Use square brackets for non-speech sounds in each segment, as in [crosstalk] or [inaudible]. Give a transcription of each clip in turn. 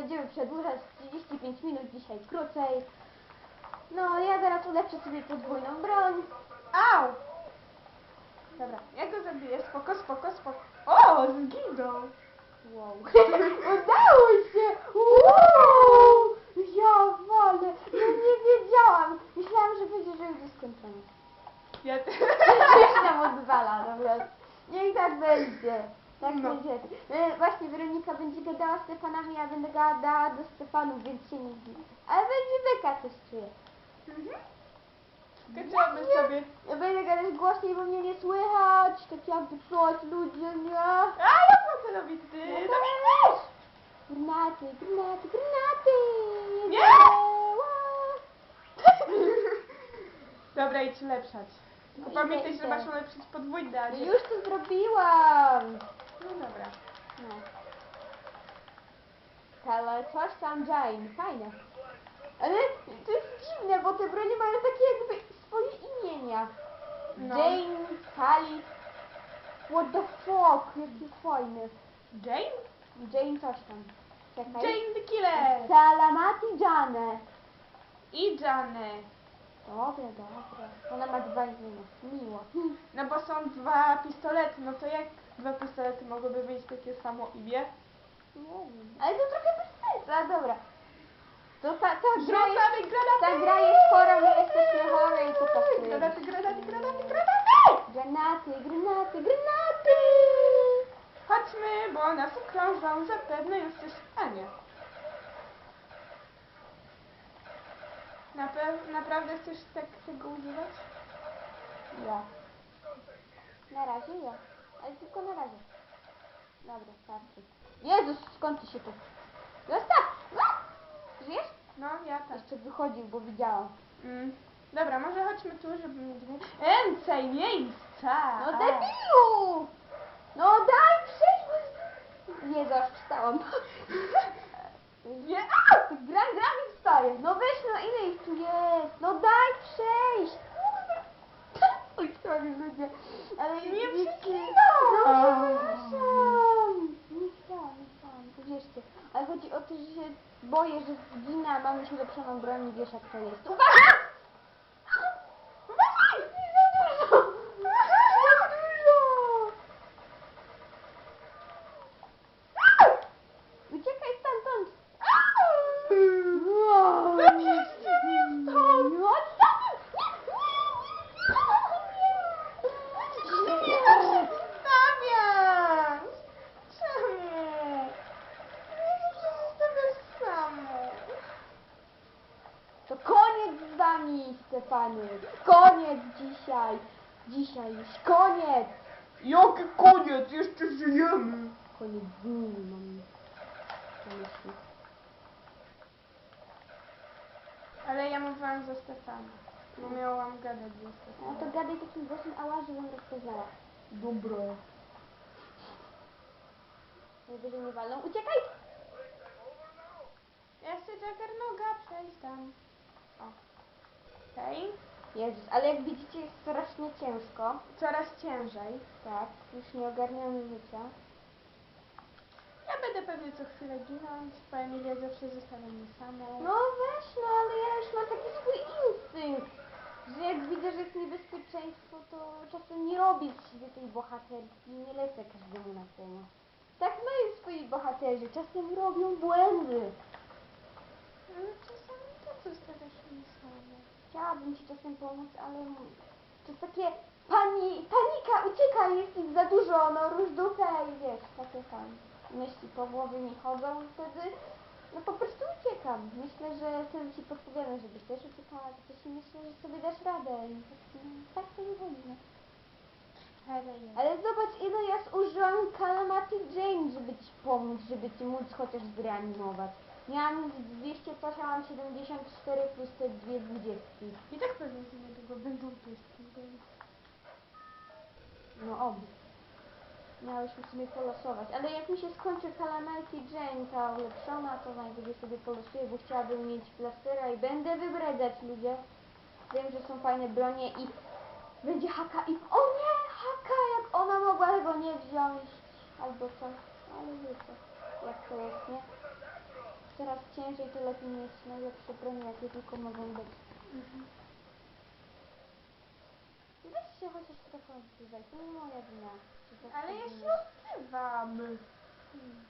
będziemy przedłużać 35 minut, dzisiaj krócej. No, ja teraz ulepszę sobie podwójną broń. Au! Dobra, ja go zabiję, spoko, spoko, spoko. O, zginął! Wow. [laughs] Udało się! Wow! Ja walę! No nie wiedziałam. Myślałam, że będzie, że już jest skończone. Ja [laughs] Już nam odwala, dobra. Niech tak będzie. Tak No. będzie. E, Właśnie Weronika będzie gadała z Stefanami, ja będę gadała do Stefanów, więc się nie zdziwi. Ale będzie beka coś czuję. Skończymy sobie. Ja będę gadać głośniej, bo mnie nie słychać. Tak jakby coś, ludzie, nie? A, ja co robić ty? No mnie też. Granaty, granaty, granaty! Nie! Dobra, idź ulepszać. Tylko No pamiętaj, że masz ulepszyć podwójne, a nie... już to zrobiłam! No dobra. No. Ale coś tam Jane, fajne. Ale to jest dziwne, bo te bronie mają takie jakby swoje imienia. No. Jane, Sally. What the fuck, jakie fajne. Jane? Jane coś tam. Czekaj. Jane the Killer! Salamati Jane. I Jane. Dobra, dobra. Ona ma dwa imienia. Miło. No bo są dwa pistolety, no to jak dwa pistolety mogłyby mieć takie samo imię? Nie wiem. Ale to trochę bez sensu, a dobra. To ta, ta gra jest, Rzucamy granaty! ta gra jest chora, my jesteśmy chore i to pasuje. Granaty, granaty, granaty, granaty! Granaty, granaty, granaty! Chodźmy, bo nas okrążą, zapewne już coś stanie. Nape- naprawdę chcesz tak tego używać? Ja. Na razie ja. Ale tylko na razie. Dobra, starczy. Jezus, skończy się to. Zostaw! A! Żyjesz? No, ja tak. Jeszcze wychodził, bo widziałam. Mm. Dobra, może chodźmy tu, żeby mieć więcej miejsca. No debilu! No daj przejść! bo- Jezu, aż wstałam. Nie. Gram, gram i wstaję. No weź, no ile ich tu jest? No daj przejść! Oj, sorry ludzie. Ale Nie przeklinaj! No przepraszam. Nie chciałam, nie chciałam. Uwierzcie. Ale chodzi o to, że się boję, że zginę, a mam już ulepszoną broń i wiesz jak to jest. Uwaga! Uważaj! Nie za dużo! Za dużo! Uciekaj stamtąd! Wow. Zabierzcie mnie stąd! No, oddamy! Nie, nie, nie. Stawiam! Czemu? Nie zostawiasz samą. To koniec z Stefany! Koniec dzisiaj! Dzisiaj już koniec! Jaki koniec? Jeszcze żyjemy. Koniec nimi mam na myśli. Ale ja mówiłam ze Stefana. Bo miałam gadać ze No Stefanem. to gadaj takim głosem ała, żebym rozpoznała. Dobra. Najwyżej nie walną. Uciekaj! Ja chcę Jaggernoga przejść tam. Okej. Jezus, ale jak widzicie jest strasznie ciężko. Coraz ciężej. Tak, już nie ogarniamy życia. Ja będę pewnie co chwilę ginąć, bo Emilia zawsze zostawia mnie samą. No weź no, ale ja już mam taki swój instynkt, że jak widzę, że jest niebezpieczeństwo, to czasem nie robię z siebie tej bohaterki i nie lecę każdemu na temat. Tak mają swoi bohaterzy, czasem robią błędy. Ale czasami to mnie samą. Chciałabym ci czasem pomóc, ale to jest takie pani, panika, uciekaj, jest ich za dużo, no róż dupę i wiesz, takie tam myśli po głowie mi chodzą wtedy no po prostu uciekam. Myślę, że wtedy ci podpowiadam, żebyś też uciekała, coś i myślę, że sobie dasz radę i tak, tak to. No. Ale zobacz, ile ja zużyłam Calamity Jane, żeby ci pomóc, żeby ci móc chociaż zreanimować. Miałam 200 coś, a mam 74 plus te dwie dwudziestki. I tak pewnie za niedługo będą pustki. No oby. Miałyśmy sobie polosować. Ale jak mi się skończy Calamity Jane, ta ulepszona, to najwyżej sobie polosuję, bo chciałabym mieć plastera i będę wybredzać ludzie. Wiem, że są fajne bronie i będzie haka i... O nie! Haka! Jak ona mogła tego nie wziąć? Albo coś. Ale wiecie. jak to jest, nie? Coraz ciężej to lepiej mieć najlepsze broni, jakie tylko mogą być. Weź się chociaż trochę odzywaj, to nie moja wina. Ale ja się odzywam. Hmm.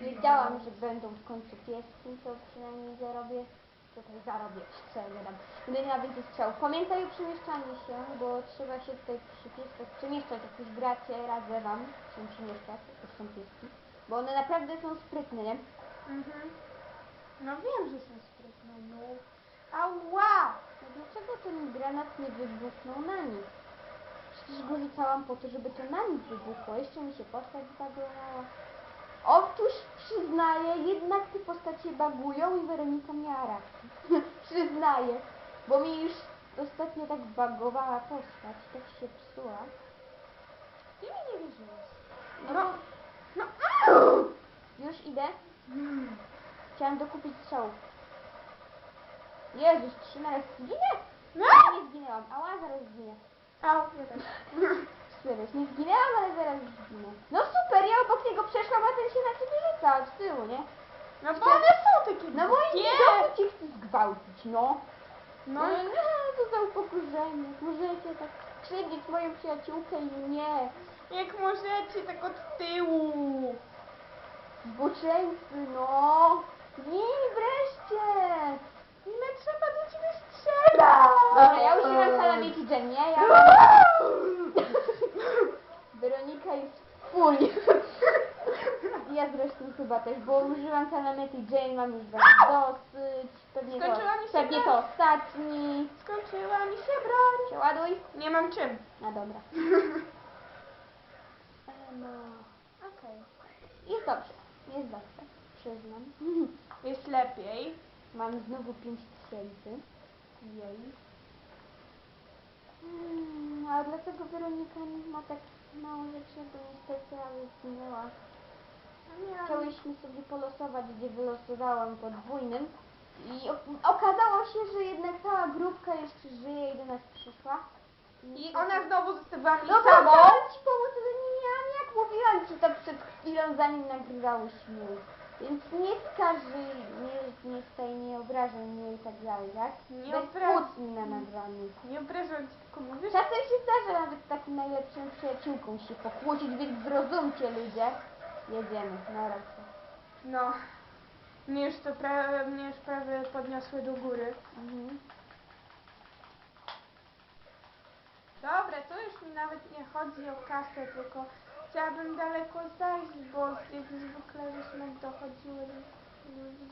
Wiedziałam, że będą w końcu pieski, to przynajmniej zarobię. Tutaj zarobię, ja gadam. Będę miała więcej. Pamiętaj o przemieszczaniu się, bo trzeba się tutaj przy pieskach przemieszczać. Jak już gracie, radzę wam się przemieszczać, są pieski. Bo one naprawdę są sprytne, nie? Mhm. No wiem, że są sprytne, no. Ała! No dlaczego ten granat nie wybuchnął na nich? Przecież go rzucałam po to, żeby to na nich wybuchło. Jeszcze mi się postać zbagowała. Otóż przyznaję, jednak te postacie bagują i Weronika miała rację. [laughs] przyznaję, bo mi już ostatnio tak bagowała postać, tak się psuła. Ty mi nie wierzyłeś. No, No. No. już idę. Hmm. Chciałam dokupić strzałów. Jezus, trzy naraz zginę? No. Ja nie zginęłam. Ała, zaraz zginę. Au, ja też. Nie zginęłam, ale zaraz zginę. No super, ja obok niego przeszłam, a ten się na ciebie rzuca od tyłu, nie? No bo one są takie Na moim głupie. widoku cię chce zgwałcić, no. No, No, no, to za upokorzenie. Możecie tak krzywdzić moją przyjaciółkę i mnie. jak możecie tak od tyłu. Zboczeńcy, no. Gin wreszcie. Ile trzeba do ciebie strzelać? Dobra, ja używam Calamity Jam, nie? Ja... [laughs] Weronika jest full. [laughs] Ja zresztą chyba też, bo użyłam Calamity Jane, mam już was dosyć. Pewnie to, Skończyła mi się pewnie to broń. ostatni. Skończyła mi się broń. Się ładuj. Nie mam czym. No dobra. [laughs] No, Okej. jest dobrze. Jest dobrze. Przyznam. [laughs] Jest lepiej. Mam znowu 5 tysięcy. Jej. Hmm, a dlaczego Weronika nie ma tak mało rzeczy, bo niestety, ale zginęła. Chciałyśmy sobie polosować, gdzie wylosowałam podwójnym. I o- okazało się, że jednak cała grupka jeszcze żyje i do nas przyszła. I ona znowu zostawiła mnie No to samą. chciałam ci pomóc, ale nie miałam jak mówiłam ci to przed chwilą, zanim nagrywałyśmy. Więc nie skaży, nie, nie tutaj nie obrażaj mnie i tak dalej, tak? Nie Bez kłótni na nagraniu. Nie obrażam cię, tylko mówisz. Czasem się zdarza nawet z taką najlepszą przyjaciółką się pokłócić, więc zrozumcie ludzie. Jedziemy, na razie. No. Mnie już to prawie, mnie już prawie podniosły do góry. Mhm. Dobra, to już mi nawet nie chodzi o kasę, tylko chciałabym daleko zajść, bo jak zwykle żeśmy dochodziły,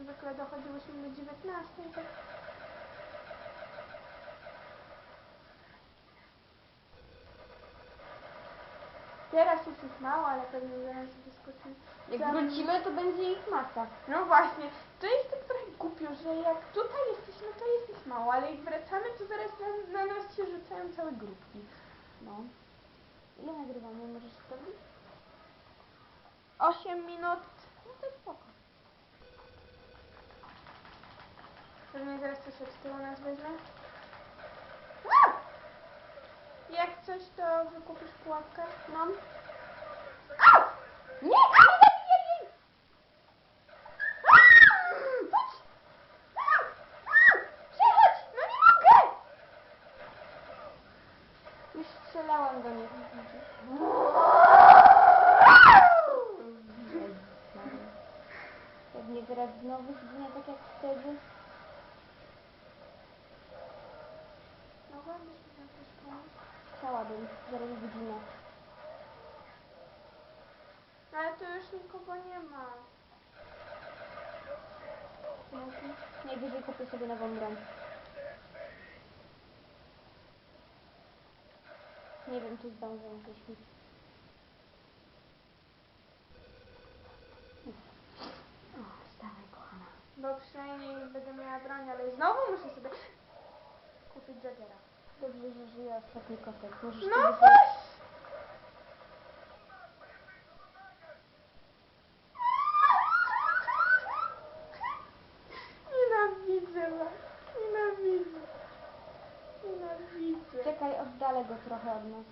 zwykle dochodziłyśmy do 19, to teraz jest ich mało, ale pewnie zaraz wyskoczymy. Jak Tam- wrócimy, to będzie ich masa. No właśnie, to jest tak trochę głupio, że jak tutaj jesteśmy, to jest ich mało, ale jak wracamy, to zaraz na, na nas się rzucają całe grupki. No. Ile nagrywamy? Możesz sprawdzić? 8 minut. No to spoko. Pewnie zaraz coś od tyłu nas weźmie. Jak coś, to wykupisz pułapkę? Mam. Nie! Nie zabiję jej! Chodź! Przechodź! No nie mogę! Już strzelałam do nich. Pewnie teraz znowu zginę tak jak wtedy. Mogłabyś mi tam też pomóc? Chciałabym, zaraz zginę. Ale tu już nikogo nie ma. Najwyżej kupię sobie nową broń. Nie wiem, czy zdążę jakieś nic. O, wstawaj, kochana. Bo przynajmniej będę miała broń, ale znowu muszę sobie kupić Jaggera. Dobrze, że żyje ostatni kotek. Możesz No sobie weź! Nienawidzę was. Nienawidzę. Nienawidzę. Czekaj, oddalę go trochę od nas.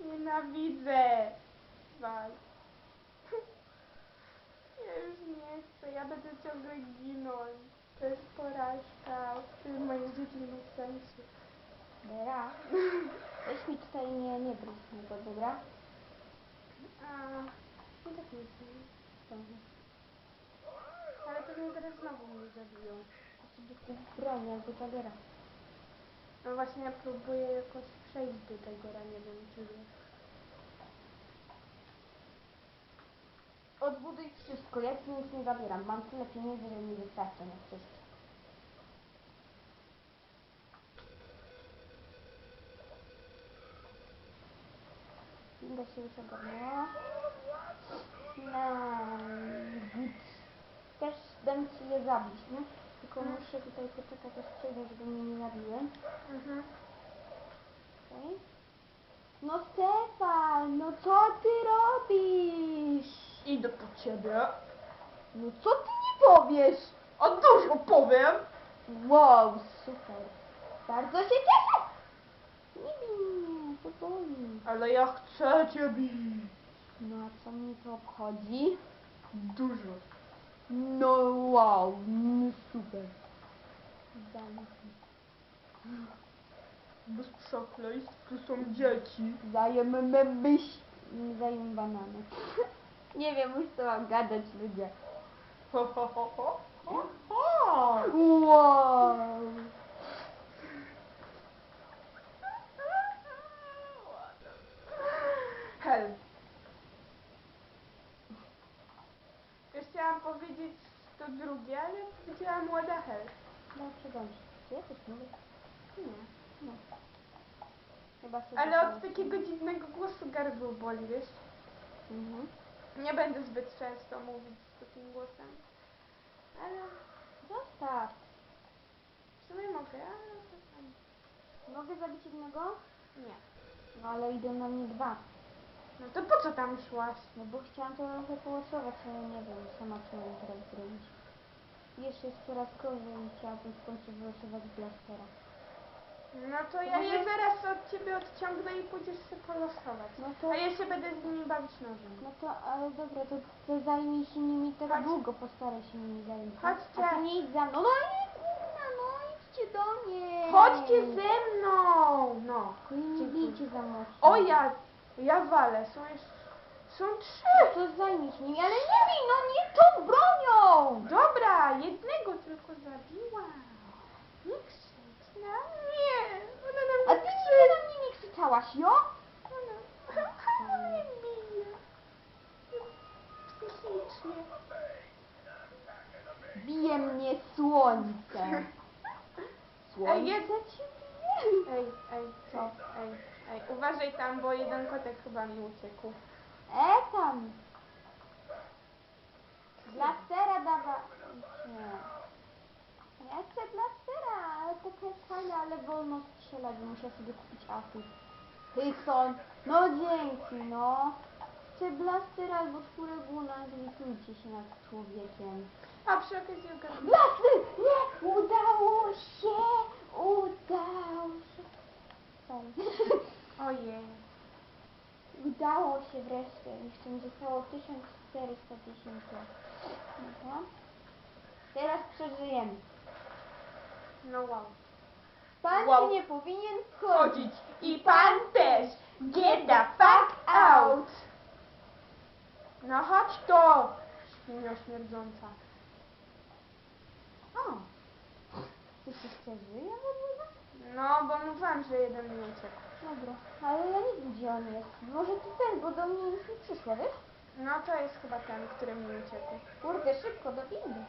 Nienawidzę. Was. Ja już nie chcę, ja będę ciągle ginąć. To jest porażka, w której moje życie nie ma sensu. Bera. [laughs] Weź mi tutaj nie, nie bryź niego, dobra? A, no tak nie. Ale pewnie teraz znowu mnie zabiją. To sobie kup broń albo Jagera. No właśnie ja próbuję jakoś przejść do tego, nie wiem czy wiesz. Odbuduj wszystko, ja ci nic nie zabieram. Mam tyle pieniędzy, że mi wystarczy na wszystko. Idę się już ogarnęła. No, git. Też dam ci je zabić, nie? Tylko muszę tutaj poczekać aż przejdę, żeby mnie nie zabiły. Mhm. Okej. No Stefan, no co ty robisz? Idę po ciebie. No co ty nie powiesz? A dużo powiem. Wow, super. Bardzo się cieszę. Ale ja chcę cię bić. No a co mnie to obchodzi? Dużo. No wow, no super. Zamknij. Bez przekleństw, tu są dzieci. Zajemy byś... Zajem banany. [laughs] Nie wiem już co mam gadać ludzie. Ho, ho, ho, ho. Ho, ho. Wow. Już chciałam powiedzieć to drugie, ale powiedziałam ładna hel. No przepraszam. Ja coś mówię? Nie. No. Chyba sobie Ale od takiego dziwnego głosu gardło boli, wiesz? Mhm. Nie będę zbyt często mówić z takim głosem. Ale Zostaw. w sumie mogę, ale. Mogę zabić jednego? Nie. No ale idą na mnie dwa. No to po co tam szłaś? No bo chciałam to trochę połosować, ale nie wiem, sama mam teraz zrobić. Jeszcze jest coraz gorzej i chciałabym w końcu wylosować blastera. No to ja je zaraz od ciebie odciągnę i pójdziesz sobie polosować. No to, A ja się będę z nimi bawić nożem. no to, ale dobra, to, to zajmij się nimi tak Chodź. długo, postaraj się nimi zająć. Chodźcie. A ty nie idź za mną. No nie, kurna, no idźcie do mnie. Chodźcie ze mną! No. Tylko nie bijcie za mocno. O ja, ja walę, są jeszcze, są No trzy. to zajmij się nimi, ale nie bij, no nie tą bronią. Dobra, jednego tylko zabiłam. Nie krzycz na mnie. Ona A ty nigdy na mnie nie krzyczałaś, jo? Ona, [laughs] ona mnie bije. Psychicznie. Bije mnie słońce. [laughs] Słońce Ej, cię bije? Ej, ej, co? Ej, ej, uważaj tam, bo jeden kotek chyba mi uciekł. E tam. Blastera dawa... Nie. Ja chcę blastera, ale taka jest fajna, ale wolno strzelać, bo muszę sobie kupić atut. Hyson, no dzięki, no. Chcę blaster albo czwóreguna, zlitujcie się nad człowiekiem. A przy okazji ogarnę. Blaster! Nie! Udało się! Udało się! Sorry. [laughs] Ojej. Udało się wreszcie. Jeszcze mi zostało 1410 lat. Dobra. Teraz przeżyjemy. No wow. Pan Wow. nie powinien Chodzić i pan też. Get the fuck out. No chodź to. Świnio śmierdząca. O! Ty się jeszcze żyje w ogóle? No, bo mówiłam, że jeden mi uciekł. Dobra, ale ja nie wiem gdzie on jest. Może ty ten, bo do mnie już nie przyszła, wiesz? No to jest chyba ten, który mi uciekł. Kurde, szybko do windy.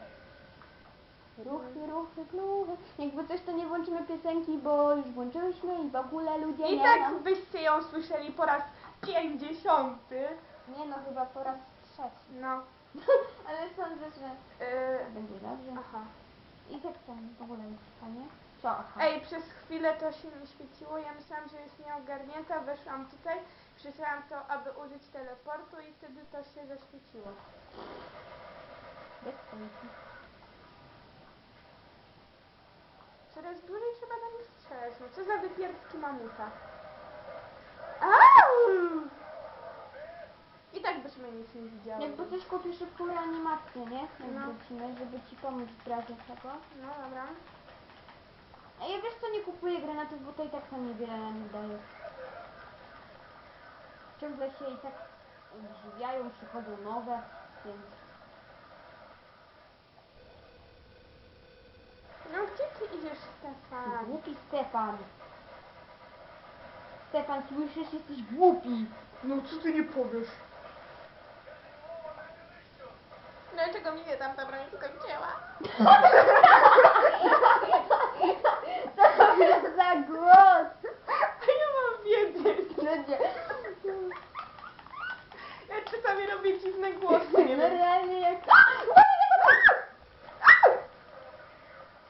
Ruchy, ruchy, kluchy. Jakby coś to nie włączymy piosenki, bo już włączyłyśmy i w ogóle ludzie I nie tak no. byście ją słyszeli po raz pięćdziesiąty. Nie no, chyba po raz trzeci. No. [laughs] Ale sądzę, że Yy, będzie dobrze. aha. I tak tam w ogóle już stanie. Aha. Ej, przez chwilę to się nie świeciło. Ja myślałam, że jest nieogarnięta. Weszłam tutaj, przyszłam to, aby użyć teleportu i wtedy to się zaświeciło. Bez pojęcia. Coraz dłużej trzeba na nich strzelać. No co za wypierdki mamuta. Au! i tak byśmy nic nie widziały. Jakby coś kupisz szybką reanimację, nie? Jak No. wrócimy, żeby ci pomóc w razie czego. No dobra. A ja wiesz co, nie kupuję granatów, bo to i tak tam niewiele nam daje. Ciągle się i tak odżywiają, przychodzą nowe, więc... No gdzie ty idziesz, Stefan? Głupi Stefan. Stefan, słyszysz? Jesteś głupi. No co ty nie powiesz? Dlaczego mi się tam ta broń skończyła? Co [laughs] jest za głos? A ja mam wiedzieć. No nie. Ja czasami robię dziwne głosy, nie wiem. Normalnie jak...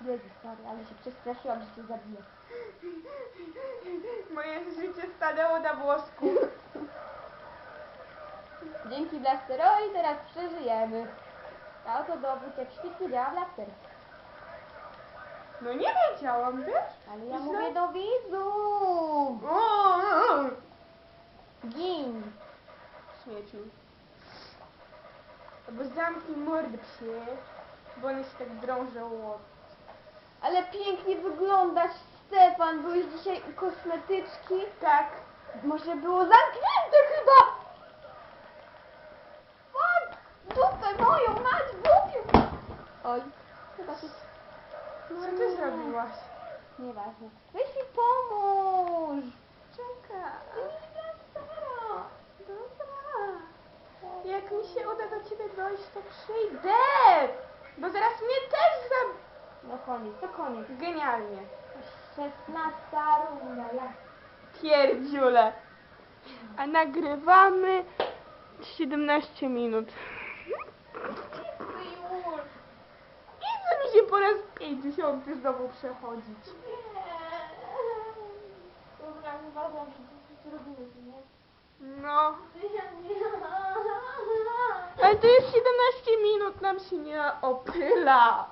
Jezu, sorry, ale się przestraszyłam, że cię zabiję. Moje życie stanęło na włosku. Dzięki Blasterowi teraz przeżyjemy. A oto dowód, jak świetnie działa Blaster. No nie wiedziałam, wiesz? Ale ja Źle. mówię do widzów. O, o, o. Gin. Śmieciu. Albo zamknij mordę psie, bo one się tak drążą od... Ale pięknie wyglądasz, Stefan. Byłeś dzisiaj u kosmetyczki. Tak. Może było zamknięte chyba. Fuck! Dupę moją mać, głupiu! Oj, chyba się... Co ty zrobiłaś? Nieważne. Weź mi pomóż. Czekaj. Stara. Dobra. Jak mi się uda do ciebie dojść, to przyjdę. Bo zaraz mnie też za... No koniec, to koniec. Genialnie. 16 runda, ja. Pierdziule. A nagrywamy 17 minut. I chce mi się po raz 50 znowu przechodzić. Dobra, uważam, że to zrobiłeś, nie? No. Ale to jest 17 minut, nam się nie opyla.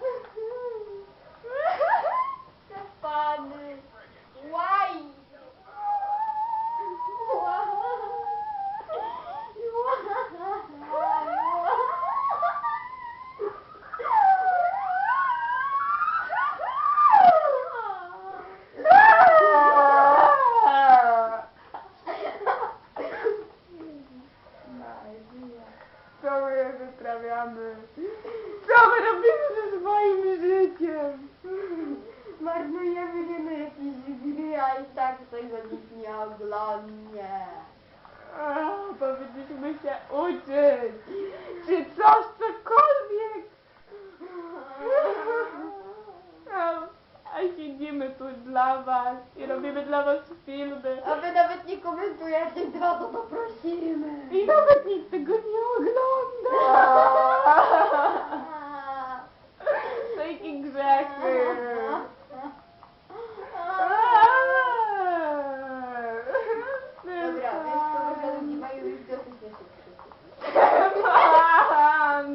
[laughs] Stefany. Why? Co my wyprawiamy? Co my robimy ze swoim życiem? Marnujemy nie na jakieś gry, a i tak tego nikt nie oglądnie. A, powinniśmy się uczyć. Czy coś, cokolwiek. A, a siedzimy tu dla was i robimy dla was filmy. A wy nawet nie komentujecie, to to poprosimy. I nawet nikt tego nie ogląda. Takie grzechy. Dobra, wiesz co, może ludzi mają już dosyć naszych krzyków. Stefan!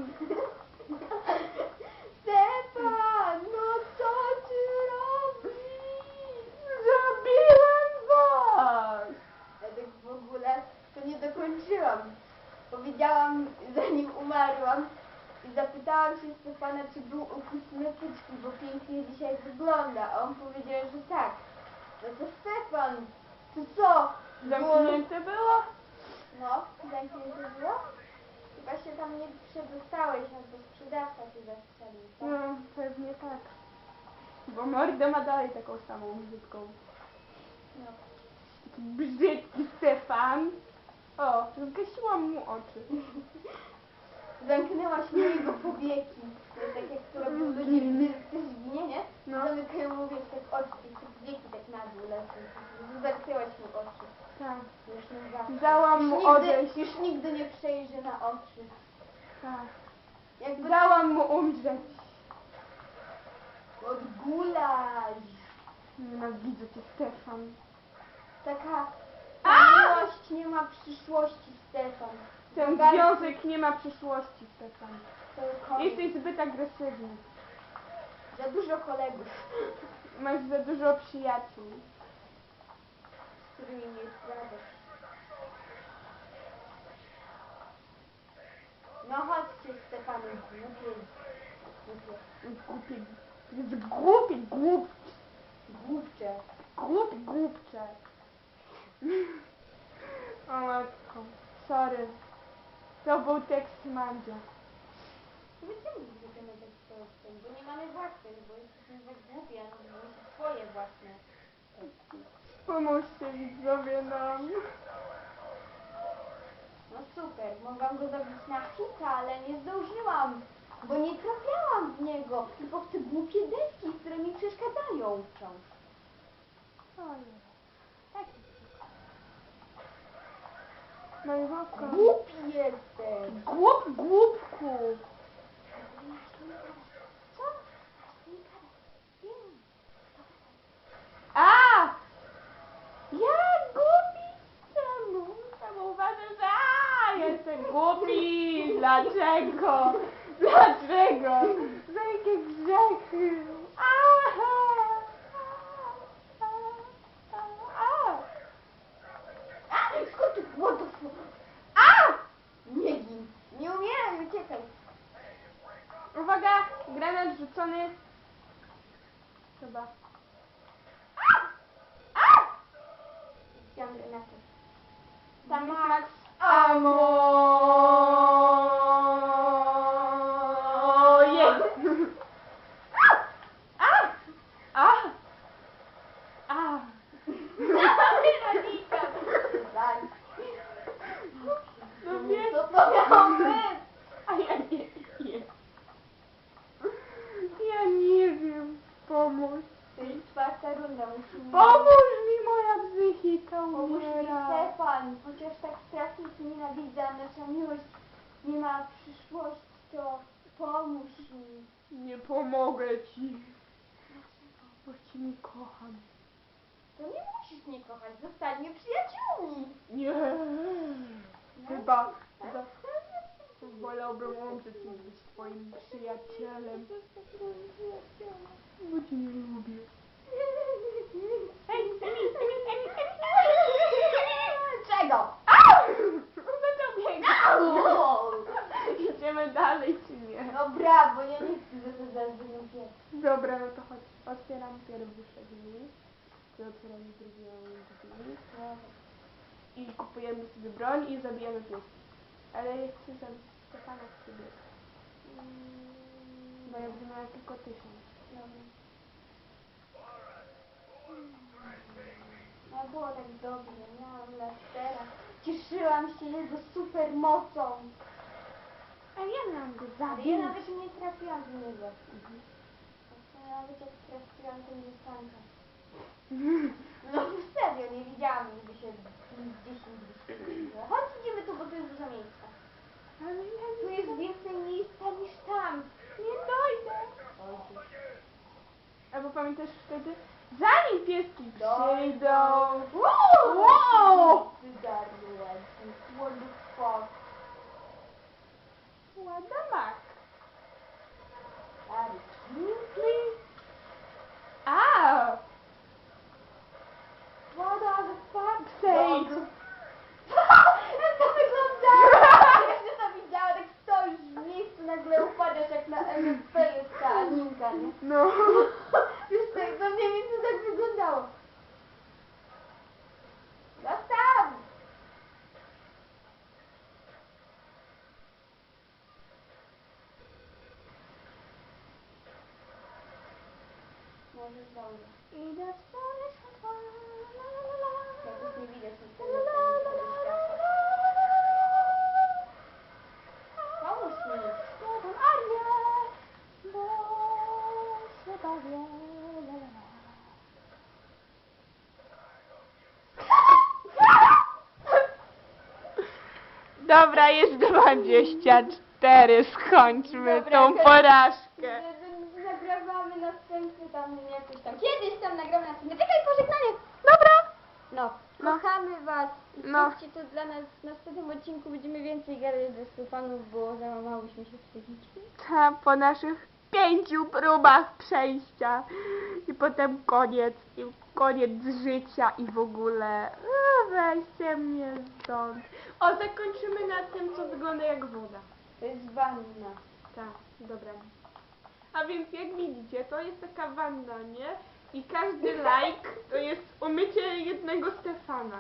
Stefan, no co ty robisz? Zabiłem was! Ja tak w ogóle to nie dokończyłam. Powiedziałam, zanim umarłam i zapytałam się Stefana, czy był u kosmetyczki, bo pięknie dzisiaj wygląda. A on powiedział, że tak. No to Stefan, to co? Zamknięte było? No, zamknięte było? Chyba się tam nie przedostałeś, albo sprzedawca się zastrzelił. tak? No, pewnie tak. Bo mordę ma dalej taką samą brzydką. No. Taki brzydki Stefan. O, zgasiłam mu oczy. [laughs] Zamknęłaś mojego powieki. To jest tak jak to robią ludzie, gdy ktoś ginie, nie? No. Zamykają mu wiesz, tak oczy te powieki tak na dół lecą. Zamknęłaś mu oczy. Tak, Już nie zawsze. Dałam mu nigdy, odejść. Już nigdy nie przejrzy na oczy. tak. Jakby Dałam mu umrzeć. odgulać. Nienawidzę cię, Stefan. Taka A! miłość nie ma przyszłości. Ten związek nie ma przyszłości, Stefan. Jesteś zbyt agresywny. Za dużo kolegów, Masz za dużo przyjaciół. z którymi nie jest radość. No chodźcie Stefanu, głupie. Głupie. Głupi, jest głupi, głup, Głupcze. głupi, głupcze. O matko, sorry. To był tekst Mandzia. My czemu będziemy tak prostym? Bo nie mamy własnych, bo jesteśmy tak głupie, a mamy swoje własne. Pomóżcie widzowie nam. No super, mogłam go zabić na hita, ale nie zdążyłam, bo nie trafiałam w niego, tylko w te głupie deski, które mi przeszkadzają wciąż. Ojej. No matko. Głupi jesteś! Głup, głupku. A! Ja głupi czemu? Czemu uważasz, że a, jestem głupi? Dlaczego? Dlaczego? Za jakie grzechy? Aha! A, a, a. A! Skąd ty? What the fuck? A! Nie gin. Nie umieraj, uciekaj. Uwaga, granat rzucony. Chyba. Chciałam granatę. Tam jest Max Amo. Jest. A! A! A! Weronika! Daj. No wiesz, Co to miało być? a ja nie wiem. Ja nie wiem. Pomóż. To jest czwarta runda, musimy... Pomóż mi, moja psychika Pomóż mi umiera. Stefan, chociaż tak strasznie cię nienawidzę, a nasza miłość nie ma przyszłości, to pomóż mi. Nie pomogę ci. Bo cię nie kocham. To nie musisz mnie kochać, zostańmy przyjaciółmi. Nie. Chyba. chyba wolałbym umrzeć niż być twoim przyjacielem. Bo cię nie lubię. Czego? Au! Idziemy dalej czy nie? Dobra, bo ja nie chcę do niego. Dobra, no to chodź. Otwieram pierwsze drzwi. Ty otwieramy drugie drzwi. I kupujemy sobie broń i zabijamy pieski. Ale ja chcę zabić Stefana w sobie. Bo ja będę miała tylko tysiąc. No było tak dobrze, miałam Lestera. Cieszyłam się jego super mocą. A ja miałam go zabić. ja nawet nie trafiłam w niego. Właśnie Nawet jak trafiłam, to nie stanka. No [laughs] serio, nie widziałam nigdy się 10 wyścigów. Chodź idziemy tu, bo tu jest dużo miejsca. Ale ja Tu jest więcej miejsca niż tam. nie dojdę. Albo pamiętasz wtedy, zanim pieski przyjdą. Wow! What the fuck? Ładomak. Stary. A! What the fuck? [laughs] To wyglądało? Jeszcze to widziała, tak stoisz w miejscu, nagle upadasz jak na MFP jest ta Aninka, nie? No. [laughs] Wiesz, tak, to mniej więcej tak wyglądało. Zostaw! Może zdążę. Idę w Dobra, jest 24. Skończmy Dobra, tą porażkę. Nagrywamy następny tam jakoś tam. Kiedyś tam nagramy następny. Czekaj, pożegnanie! Dobra. No, No. kochamy was. I No. Słuchajcie, to dla nas w następnym odcinku będziemy więcej gadać ze Stefanów, bo załamałyśmy się psychicznie. Ta, po naszych pięciu próbach przejścia i potem koniec, i koniec życia i w ogóle weźcie mnie stąd. O, zakończymy na tym, co wygląda jak woda. To jest wanna. Tak, dobra. A więc jak widzicie, to jest taka wanna, nie? I każdy like to jest umycie jednego Stefana.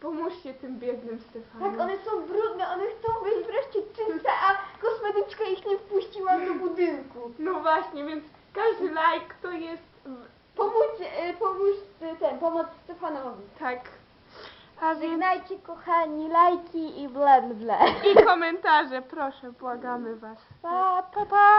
Pomóżcie tym biednym Stefanom. Tak, one są brudne, one chcą być wreszcie czyste, a kosmetyczka ich nie wpuściła do budynku. No właśnie, więc każdy like to jest Pomóż, e, pomóż e, ten, pomoc Stefanowi. tak. A więc Żegnajcie kochani, lajki i ble ble. i komentarze, proszę, błagamy was. Pa, pa, pa.